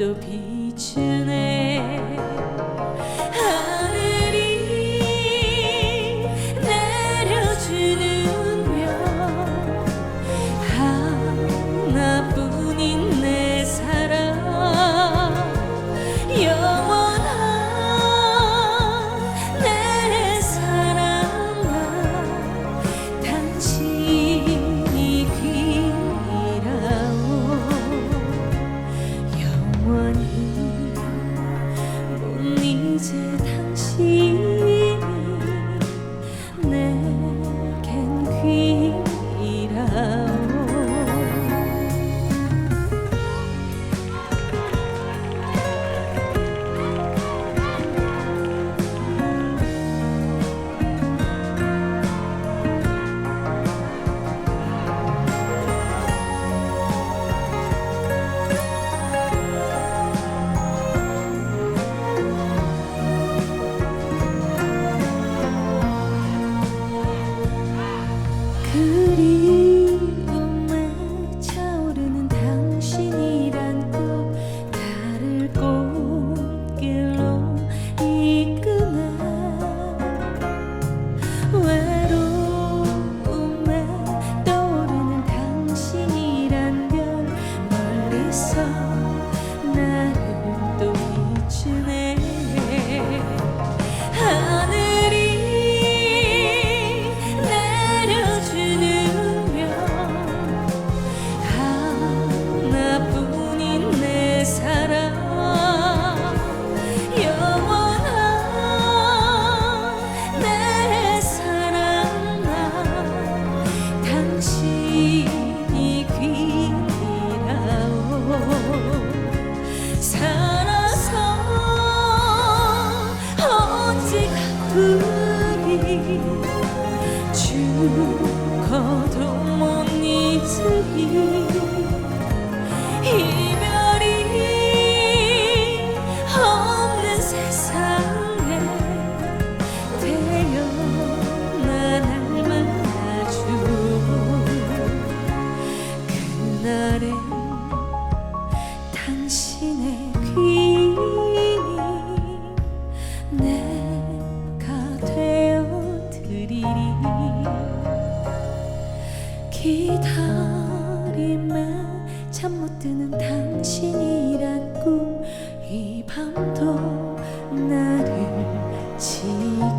또 비추네. 하늘이 내려주는 아프리 죽어도 못 잊으리 기다림에 잠 못 드는 당신이란 꿈 이 밤도 나를 지켜